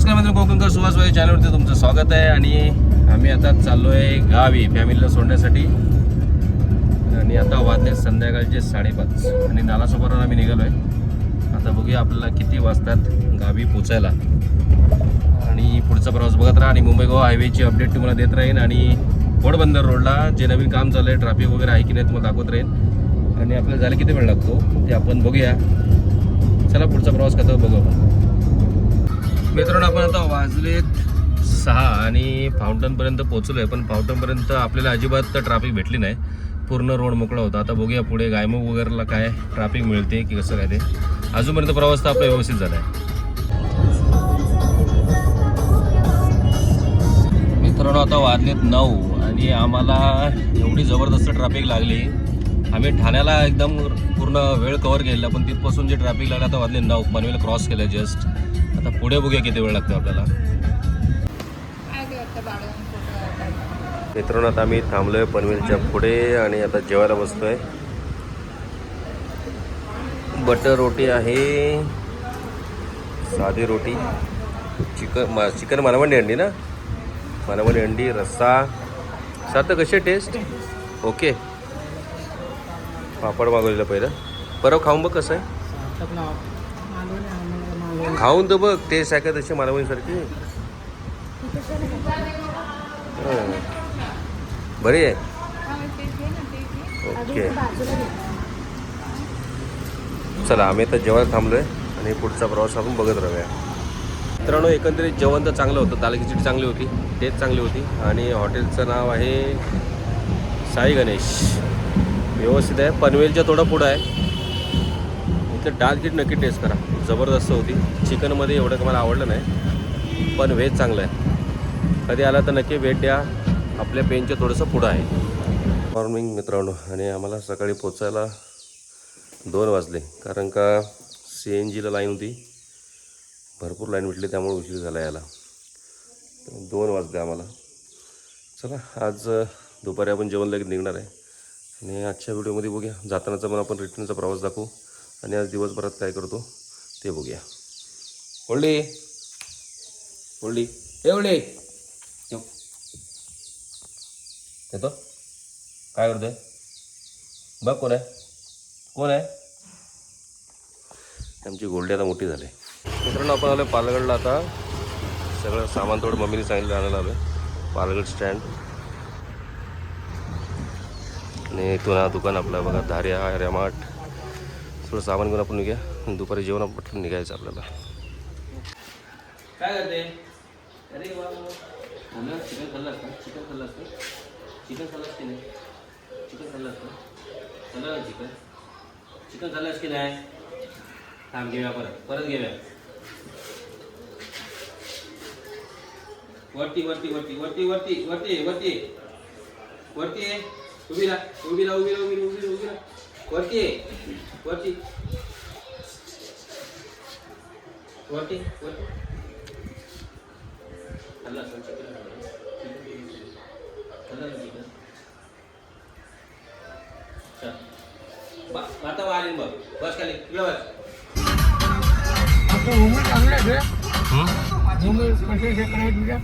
नमस्कार मित्र कोकणकर सुहास वाई चॅनलवरती तुमचं स्वागत आहे. आणि आम्ही आता चाललो आहे गावी फॅमिलीला सोडण्यासाठी. आणि आता वाजले संध्याकाळचे साडेपाच. आणि नालासोबतवर आम्ही निघालो आहे आता बघूया आपल्याला किती वाजतात गावी पोचायला. आणि पुढचा प्रवास बघत राहा. आणि मुंबई गोवा हायवेची अपडेट तुम्हाला देत राहीन. आणि घोडबंदर रोडला जे नवीन काम चालू आहे ट्रॅफिक वगैरे आहे की नाही तुम्हाला दाखवत राहीन. आणि आपल्याला जायला किती वेळ लागतो ते आपण बघूया. चला पुढचा प्रवास कसा बघू आपण. मित्रांनो आपण आता वाजलेत सहा आणि फाउंटनपर्यंत पोहोचलो आहे पण फाउंटनपर्यंत आपल्याला अजिबात ट्रॅफिक भेटली नाही. पूर्ण रोड मोकळा होता. आता बघूया पुढे गायमुख वगैरेला काय ट्रॅफिक मिळते की कसं काय ते. अजूनपर्यंत प्रवास तर आपला व्यवस्थित झाला आहे. मित्रांनो आता वाजलेत नऊ आणि आम्हाला एवढी जबरदस्त ट्रॅफिक लागली. आम्ही ठाण्याला एकदम पूर्ण वेळ कवर केला पण तिथपासून जे ट्रॅफिक लागलं आता वाजले नऊ. पनवेल क्रॉस केलं जस्ट आता पुढे बघूया किती वेळ लागतो आपल्याला. मित्रांनो आता आम्ही थांबलोय पनवेलच्या पुढे आणि आता जेवायला बसतोय. बटर रोटी आहे. साधी रोटी. चिकन मा चिकन मानवंडी अंडी ना? मानवंडी अंडी रस्सा. सात कशी टेस्ट ओके पापड मागवलेलं पहिलं. परवा खाऊन बघ कसं आहे. खाऊन तर बघ टेस्ट आहे का तशी मालवणीसारखी? बरी आहे? ओके. चला आम्ही आता जेवण थांबलोय आणि पुढचा प्रवास आपण बघत राहूया. मित्रांनो एकंदरीत जेवण तर चांगलं होतं. दाल खिचडी चांगली होती टेस्ट चांगली होती. आणि हॉटेलचं नाव आहे साई गणेश. व्यवस्थित आहे. पनवेलच्या थोडं पुढं आहे. तर डाळ खिचडी नक्की टेस्ट करा. जबरदस्त होती. चिकनमध्ये एवढं का मला आवडलं नाही. पण व्हेज चांगलं आहे. कधी आला तर नक्की भेट द्या. आपल्या पेनच्या थोडंसं पुढं आहे. मॉर्निंग मित्रांनो. आणि आम्हाला सकाळी पोचायला दोन वाजले. कारण का सी एन जीला लाईन होती. भरपूर लाईन भेटली. त्यामुळे उशीर झाला याला दोन वाजले आम्हाला. चला आज दुपारी आपण जेवण लगेच निघणार आहे. आणि आजच्या व्हिडिओमध्ये बघूया. जातानाचा पण आपण रिटर्नचा प्रवास दाखवू. आणि आज दिवसभरात काय करतो ते बघूया. होल्डी होल्डी हे होल्डी येतो. काय करतोय? बघ कोण आहे. कोण आहे? आमची गोल्डी आता मोठी झाली. मित्रांनो आपण आलो पालगडला आता. सगळं सामान थोडं मम्मीने सांगितलं आणायला आलो पालगड स्टँड. आणि इथून हा दुकान आपलं बघा धार्या रेमाट थोडं सामान घेऊन आपण निघूया. दुपारी जेवण आपण पटकन निघायचं आपल्याला. काय करते? अरे खाल्लं चिकन खाल्लं असतं? चिकन खाल्लं असतं? चिकन खाल्लं की नाही? चिकन खाल्लं असतं? खाल्लं ना चिकन? चिकन खाल्लं की नाही? थांब घेऊया परत. परत घेऊया. वरती वरती वरती वरती वरती वरती वरती. वरती. उभी राहा उभी राहा उभी राहा उभी राहा उभी राहा. કોટી કોટી કોટી કોટી நல்லா சொல்லிக்கிறேன் நல்லா சொல்லிக்கிறேன் માતા વાળી બસ ખાલી કિલો બસ છે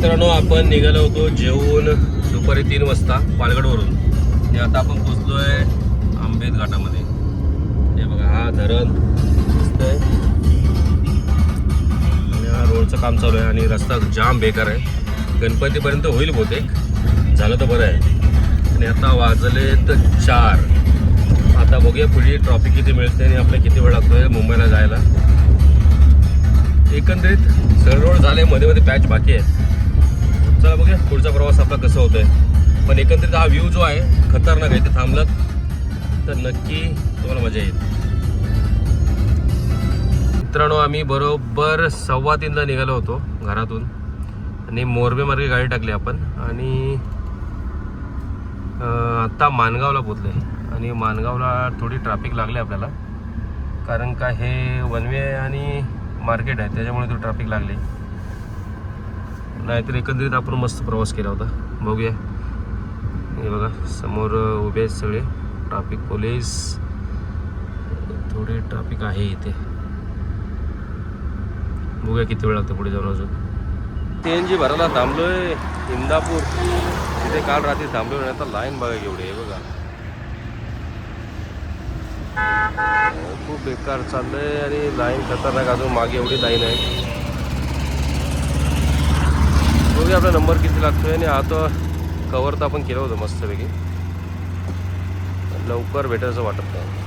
मित्रांनो आपण निघालो होतो जेवून दुपारी तीन वाजता पालगडवरून आणि आता आपण पोचलोय आंबेत घाटामध्ये. हे बघा हा धरण दिसतंय आणि हा रोडचं काम चालू आहे आणि रस्ता जाम बेकार आहे. गणपतीपर्यंत होईल बहुतेक. झालं तर बरं आहे. आणि आता वाजले तर चार. आता बघूया पुढे ट्रॉफिक किती मिळते आणि आपल्याला किती वेळ लागतोय मुंबईला जायला. एकंदरीत सरळ रोड झाले मध्ये मध्ये पॅच बाकी आहे चला बघूया पुढचा प्रवास आपला कसा होतोय. पण एकंदरीत हा व्ह्यू जो आहे खतरनाक आहे ते थांबलात तर नक्की तुम्हाला मजा येईल. मित्रांनो आम्ही बरोबर सव्वा तीनला निघालो होतो घरातून आणि मोरबे मार्गे गाडी टाकली आपण आणि आत्ता मानगावला पोचले आणि मानगावला थोडी ट्रॅफिक लागली आपल्याला कारण का हे वन वे आणि मार्केट आहे त्याच्यामुळे तो ट्रॅफिक लागली. नाहीतर एकंदरीत आपण मस्त प्रवास केला होता. बघूया. हे बघा समोर उभे आहेत सगळे. ट्रॅफिक पोलीस थोडे ट्रॅफिक आहे इथे. बघूया किती वेळ लागतो पुढे जाऊन अजून. सी एन जी भरायला थांबलोय इंदापूर. तिथे काल रात्री थांबलोय आता लाईन बघा एवढी आहे बघा. खूप बेकार चाललंय आणि लाईन खतरनाक अजून मागे एवढी लाईन आहे बघूया आपला नंबर किती लागतोय आणि आता कवर तर आपण केलं होतं मस्तपैकी. लवकर भेटेल असं वाटत नाही.